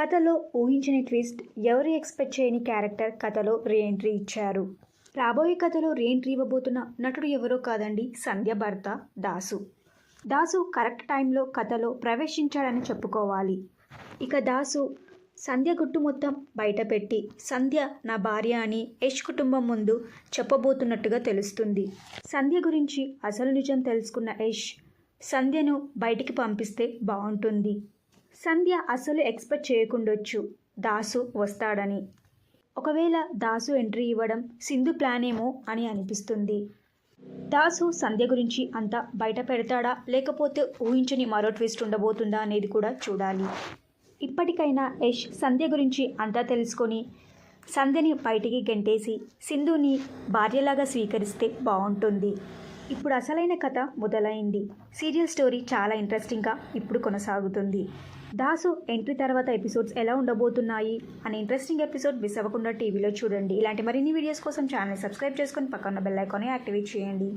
కథలో ఊహించని ట్విస్ట్ ఎవరు ఎక్స్పెక్ట్ చేయని క్యారెక్టర్ కథలో రీఎంట్రీ ఇచ్చారు. రాబోయే కథలో రీఎంట్రీ ఇవ్వబోతున్న నటుడు ఎవరో కాదండి సంధ్య భర్త దాసు. దాసు కరెక్ట్ టైంలో కథలో ప్రవేశించాడని చెప్పుకోవాలి. ఇక దాసు సంధ్య గుట్టు మొత్తం బయటపెట్టి సంధ్య నా భార్య అని యష్ కుటుంబం ముందు చెప్పబోతున్నట్టుగా తెలుస్తుంది. సంధ్య గురించి అసలు నిజం తెలుసుకున్న యష్ సంధ్యను బయటికి పంపిస్తే బాగుంటుంది. సంధ్య అసలు ఎక్స్పెక్ట్ చేయకుండొచ్చు. దాసు వస్తాడని. ఒకవేళ దాసు ఎంట్రీ ఇవ్వడం సింధు ప్లానేమో అని అనిపిస్తుంది. దాసు సంధ్య గురించి అంతా బయట పెడతాడా? లేకపోతే ఊహించని మరో ట్విస్ట్ ఉండబోతుందా అనేది కూడా చూడాలి. ఇప్పటికైనా యష్ సంధ్య గురించి అంతా తెలుసుకొని సంధ్యని బయటికి గెంటేసి సింధుని భార్యలాగా స్వీకరిస్తే బాగుంటుంది ఇప్పుడు అసలైన కథ మొదలైంది. సీరియల్ స్టోరీ చాలా ఇంట్రెస్టింగ్గా ఇప్పుడు కొనసాగుతుంది. దాసు ఎంట్రీ తర్వాత ఎపిసోడ్స్ ఎలా ఉండబోతున్నాయి అనే ఇంట్రెస్టింగ్ ఎపిసోడ్ మిస్ అవ్వకుండా టీవీలో చూడండి. ఇలాంటి మరిన్ని వీడియోస్ కోసం ఛానల్ సబ్స్క్రైబ్ చేసుకొని పక్కన బెల్ ఐకాన్ యాక్టివేట్ చేయండి.